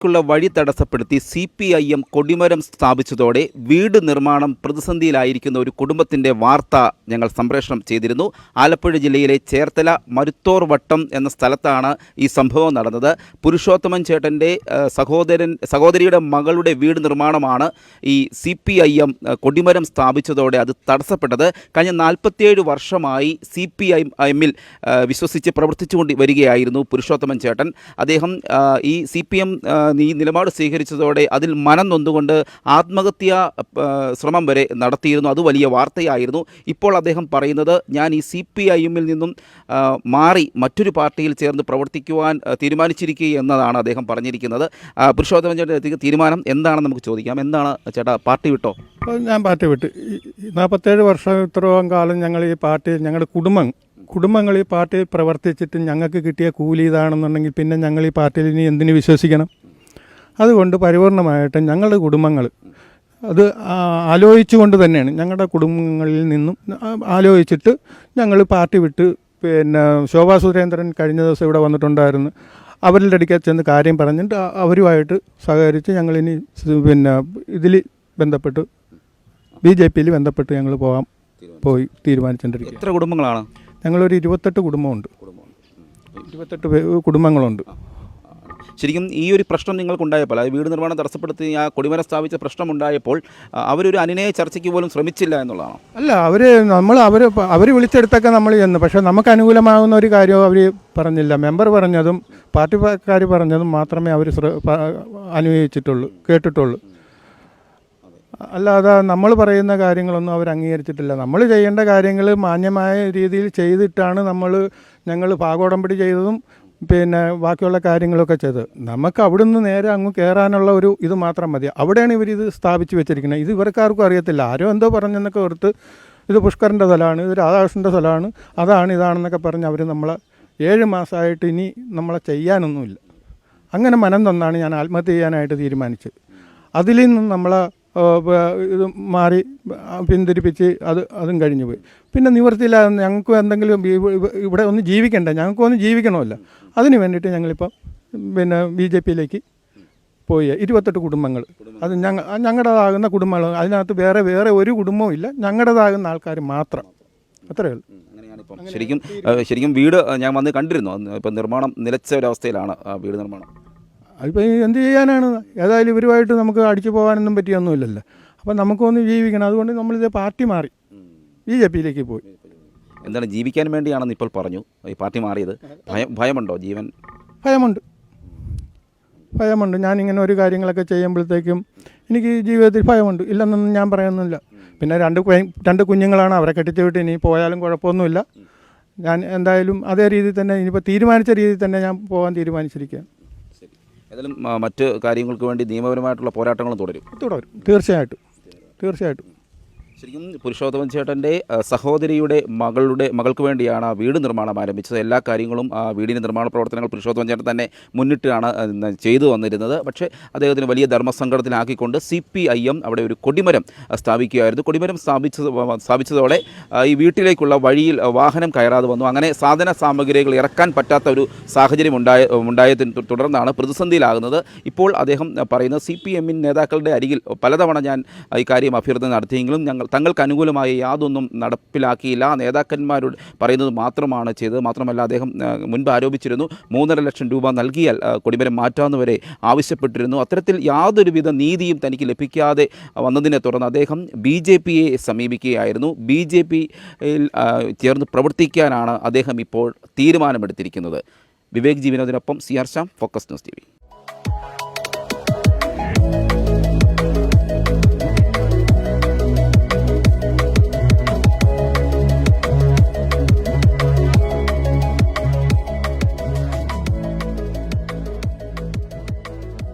ക്കുള്ള വഴി തടസ്സപ്പെടുത്തി C P I M കൊടിമരം സ്ഥാപിച്ചതോടെ വീട് നിർമ്മാണം പ്രതിസന്ധിയിലായിരിക്കുന്ന ഒരു കുടുംബത്തിന്റെ വാർത്ത ഞങ്ങൾ സംപ്രേഷണം ചെയ്തിരുന്നു. ആലപ്പുഴ ജില്ലയിലെ ചേർത്തല മരുത്തോർ വട്ടം എന്ന സ്ഥലത്താണ് ഈ സംഭവം നടന്നത്. പുരുഷോത്തമൻ ചേട്ടന്റെ സഹോദരൻ സഹോദരിയുടെ മകളുടെ വീട് നിർമ്മാണമാണ് ഈ സി പി ഐ എം കൊടിമരം സ്ഥാപിച്ചതോടെ അത് തടസ്സപ്പെട്ടത്. കഴിഞ്ഞ നാൽപ്പത്തിയേഴ് വർഷമായി സി പി ഐ എമ്മിൽ വിശ്വസിച്ച് പ്രവർത്തിച്ചുകൊണ്ട് വരികയായിരുന്നു പുരുഷോത്തമൻ ചേട്ടൻ. അദ്ദേഹം ഈ സി പി എം ഈ നിലപാട് സ്വീകരിച്ചതോടെ അതിൽ മനം നൊന്നുകൊണ്ട് ആത്മഹത്യാ ശ്രമം വരെ നടത്തിയിരുന്നു. അത് വലിയ വാർത്തയായിരുന്നു. ഇപ്പോൾ അദ്ദേഹം പറയുന്നത് ഞാൻ ഈ സി പി ഐ എമ്മിൽ നിന്നും മാറി മറ്റൊരു പാർട്ടിയിൽ ചേർന്ന് പ്രവർത്തിക്കുവാൻ തീരുമാനിച്ചിരിക്കുക എന്നതാണ് അദ്ദേഹം പറഞ്ഞിരിക്കുന്നത്. പുരുഷോത്തമൻ ചേട്ടൻ തീരുമാനം എന്താണെന്ന് നമുക്ക് ചോദിക്കാം. എന്താണ് ചേട്ടാ പാർട്ടി വിട്ടോ? ഞാൻ പാർട്ടി വിട്ടു. നാൽപ്പത്തേഴ് വർഷം ഇത്രയും കാലം ഞങ്ങൾ ഈ പാർട്ടിയിൽ ഞങ്ങളുടെ കുടുംബം കുടുംബങ്ങൾ ഈ പാർട്ടിയിൽ പ്രവർത്തിച്ചിട്ട് ഞങ്ങൾക്ക് കിട്ടിയ കൂലി ഇതാണെന്നുണ്ടെങ്കിൽ പിന്നെ ഞങ്ങൾ ഈ പാർട്ടിയിൽ ഇനി എന്തിനു വിശ്വസിക്കണം? അതുകൊണ്ട് പരിപൂർണമായിട്ടും ഞങ്ങളുടെ കുടുംബങ്ങൾ അത് ആലോചിച്ചുകൊണ്ട് തന്നെയാണ്. ഞങ്ങളുടെ കുടുംബങ്ങളിൽ നിന്നും ആലോചിച്ചിട്ട് ഞങ്ങൾ പാർട്ടി വിട്ട് പിന്നെ ശോഭാ സുരേന്ദ്രൻ കഴിഞ്ഞ ദിവസം ഇവിടെ വന്നിട്ടുണ്ടായിരുന്നു. അവരുടെ അടുക്കൽ ചെന്ന് കാര്യം പറഞ്ഞിട്ട് അവരുമായിട്ട് സഹകരിച്ച് ഞങ്ങളിനി പിന്നെ ഇതിൽ ബന്ധപ്പെട്ട് ബി ജെ പിയിൽ ബന്ധപ്പെട്ട് ഞങ്ങൾ പോകാം പോയി തീരുമാനിച്ചുകൊണ്ടിരിക്കുക എത്ര കുടുംബങ്ങളാണ്? ഞങ്ങളൊരു ഇരുപത്തെട്ട് കുടുംബമുണ്ട്. ഇരുപത്തെട്ട് കുടുംബങ്ങളുണ്ട്. ശരിക്കും ഈ ഒരു പ്രശ്നം നിങ്ങൾക്കുണ്ടായപ്പോൾ അതായത് വീട് നിർമ്മാണം തടസ്സപ്പെടുത്തി ആ കൊടിമരം സ്ഥാപിച്ച പ്രശ്നമുണ്ടായപ്പോൾ അവരൊരു അനുനയ ചർച്ചയ്ക്ക് പോലും ശ്രമിച്ചില്ല എന്നുള്ളതാണ്? അല്ല അവർ നമ്മൾ അവർ അവർ വിളിച്ചെടുത്തൊക്കെ നമ്മൾ ചെന്ന്. പക്ഷേ നമുക്ക് അനുകൂലമാകുന്ന ഒരു കാര്യവും അവർ പറഞ്ഞില്ല. മെമ്പർ പറഞ്ഞതും പാർട്ടിക്കാർ പറഞ്ഞതും മാത്രമേ അവർ അനുഭവിച്ചിട്ടുള്ളൂ കേട്ടിട്ടുള്ളൂ. അല്ലാതെ നമ്മൾ പറയുന്ന കാര്യങ്ങളൊന്നും അവർ അംഗീകരിച്ചിട്ടില്ല. നമ്മൾ ചെയ്യേണ്ട കാര്യങ്ങൾ മാന്യമായ രീതിയിൽ ചെയ്തിട്ടാണ് നമ്മൾ ഞങ്ങൾ പാകോടമ്പടി ചെയ്തതും പിന്നെ ബാക്കിയുള്ള കാര്യങ്ങളൊക്കെ ചെയ്ത്. നമുക്ക് അവിടെ നിന്ന് നേരെ അങ്ങ് കയറാനുള്ള ഒരു ഇത് മാത്രം മതി. അവിടെയാണ് ഇവർ ഇത് സ്ഥാപിച്ചു വെച്ചിരിക്കുന്നത്. ഇത് ഇവർക്കാർക്കും അറിയത്തില്ല. ആരോ എന്തോ പറഞ്ഞെന്നൊക്കെ ഓർത്ത് ഇത് പുഷ്കറിന്റെ സ്ഥലമാണ് ഇത് രാധാകൃഷ്ണന്റെ സ്ഥലമാണ് അതാണ് ഇതാണെന്നൊക്കെ പറഞ്ഞ് അവർ നമ്മളെ ഏഴ് മാസമായിട്ട് ഇനി നമ്മളെ ചെയ്യാനൊന്നുമില്ല. അങ്ങനെ മനം തന്നാണ് ഞാൻ ആത്മഹത്യ ചെയ്യാനായിട്ട് തീരുമാനിച്ചത്. അതിൽ നിന്നും നമ്മളെ ഇത് മാറി പിന്തിരിപ്പിച്ച് അത് അതും കഴിഞ്ഞു പോയി. പിന്നെ നിവർത്തിയില്ല ഞങ്ങൾക്കും എന്തെങ്കിലും ഇവ- ഇവ- ഇവിടെ ഒന്ന് ജീവിക്കണ്ട. ഞങ്ങൾക്ക് ഒന്ന് ജീവിക്കണമല്ലോ. അതിന് വേണ്ടിയിട്ട് ഞങ്ങളിപ്പോൾ പിന്നെ ബി ജെ പിയിലേക്ക് പോയി. ഇരുപത്തെട്ട് കുടുംബങ്ങൾ. അത് ഞങ്ങൾ ഞങ്ങളുടേതാകുന്ന കുടുംബങ്ങൾ. അതിനകത്ത് വേറെ വേറെ ഒരു കുടുംബവും ഇല്ല. ഞങ്ങളുടേതാകുന്ന ആൾക്കാർ മാത്രം. അത്രയേ ഉള്ളൂ. ശരിക്കും ശരിക്കും വീട് ഞാൻ വന്ന് കണ്ടിരുന്നു. ഇപ്പം നിർമ്മാണം നിലച്ച ഒരവസ്ഥയിലാണ് വീട് നിർമ്മാണം. അതിപ്പോൾ എന്ത് ചെയ്യാനാണ്? ഏതായാലും ഇവരുമായിട്ട് നമുക്ക് അടിച്ചു പോകാനൊന്നും പറ്റിയൊന്നുമില്ലല്ലോ. അപ്പം നമുക്കൊന്ന് ജീവിക്കണം. അതുകൊണ്ട് നമ്മളിത് പാർട്ടി മാറി. ബി ജെ പിയിലേക്ക് പോയി. എന്താണ് ജീവിക്കാൻ വേണ്ടിയാണെന്ന് ഇപ്പോൾ പറഞ്ഞു. ഈ പാർട്ടി മാറിയത്. ഭയം ഭയമുണ്ടോ ജീവൻ? ഭയമുണ്ട്. ഭയമുണ്ട്. ഞാനിങ്ങനെ ഒരു കാര്യങ്ങളൊക്കെ ചെയ്യുമ്പോഴത്തേക്കും എനിക്ക് ജീവിതത്തിൽ ഭയമുണ്ട്. ഇല്ലെന്നൊന്നും ഞാൻ പറയുന്നില്ല. പിന്നെ രണ്ട് രണ്ട് കുഞ്ഞുങ്ങളാണ്. അവരെ കെട്ടിച്ചു വിട്ട് ഇനി പോയാലും കുഴപ്പമൊന്നുമില്ല. ഞാൻ എന്തായാലും അതേ രീതിയിൽ തന്നെ ഇനിയിപ്പോൾ തീരുമാനിച്ച രീതിയിൽ തന്നെ ഞാൻ പോകാൻ തീരുമാനിച്ചിരിക്കുക ഏതായാലും മറ്റ് കാര്യങ്ങൾക്ക് വേണ്ടി നിയമപരമായിട്ടുള്ള പോരാട്ടങ്ങളും തുടരും. തുടരും. തീർച്ചയായിട്ടും. തീർച്ചയായിട്ടും. ശരിക്കും പുരുഷോത്തമൻ ചേട്ടന്റെ സഹോദരിയുടെ മകളുടെ മകൾക്ക് വേണ്ടിയാണ് ആ വീട് നിർമ്മാണം ആരംഭിച്ചത്. എല്ലാ കാര്യങ്ങളും ആ വീടിന്റെ നിർമ്മാണ പ്രവർത്തനങ്ങൾ പുരുഷോത്തമൻ ചേട്ടൻ തന്നെ മുന്നിട്ടാണ് ചെയ്തു വന്നിരുന്നത്. പക്ഷേ അദ്ദേഹത്തിന് വലിയ ധർമ്മസങ്കടത്തിലാക്കിക്കൊണ്ട് സി പി ഐ എം അവിടെ ഒരു കൊടിമരം സ്ഥാപിക്കുകയായിരുന്നു. കൊടിമരം സ്ഥാപിച്ചത് സ്ഥാപിച്ചതോടെ ഈ വീട്ടിലേക്കുള്ള വഴിയിൽ വാഹനം കയറാതെ വന്നു. അങ്ങനെ സാധന സാമഗ്രികൾ ഇറക്കാൻ പറ്റാത്ത ഒരു സാഹചര്യം ഉണ്ടായ ഉണ്ടായതിന് തുടർന്നാണ് പ്രതിസന്ധിയിലാകുന്നത്. ഇപ്പോൾ അദ്ദേഹം പറയുന്നത് സി പി എമ്മിൻ നേതാക്കളുടെ അരികിൽ പലതവണ ഞാൻ ഈ കാര്യം അഭ്യർത്ഥന നടത്തിയെങ്കിലും ഞങ്ങൾ തങ്ങൾക്ക് അനുകൂലമായി യാതൊന്നും നടപ്പിലാക്കിയില്ല. നേതാക്കന്മാരോട് പറയുന്നത് മാത്രമാണ് ചെയ്തത്. മാത്രമല്ല അദ്ദേഹം മുൻപ് ആരോപിച്ചിരുന്നു മൂന്നര ലക്ഷം രൂപ നൽകിയാൽ കൊടിമരം മാറ്റാമെന്ന് ആവശ്യപ്പെട്ടിരുന്നു. അത്തരത്തിൽ യാതൊരുവിധ നീതിയും തനിക്ക് ലഭിക്കാതെ വന്നതിനെ തുടർന്ന് അദ്ദേഹം ബി ജെ പിയെ സമീപിക്കുകയായിരുന്നു. ബി ജെ പിയിൽ ചേർന്ന് പ്രവർത്തിക്കാനാണ് അദ്ദേഹം ഇപ്പോൾ തീരുമാനമെടുത്തിരിക്കുന്നത്. Vivek ജീവനോദിനൊപ്പം C R Sham focus news T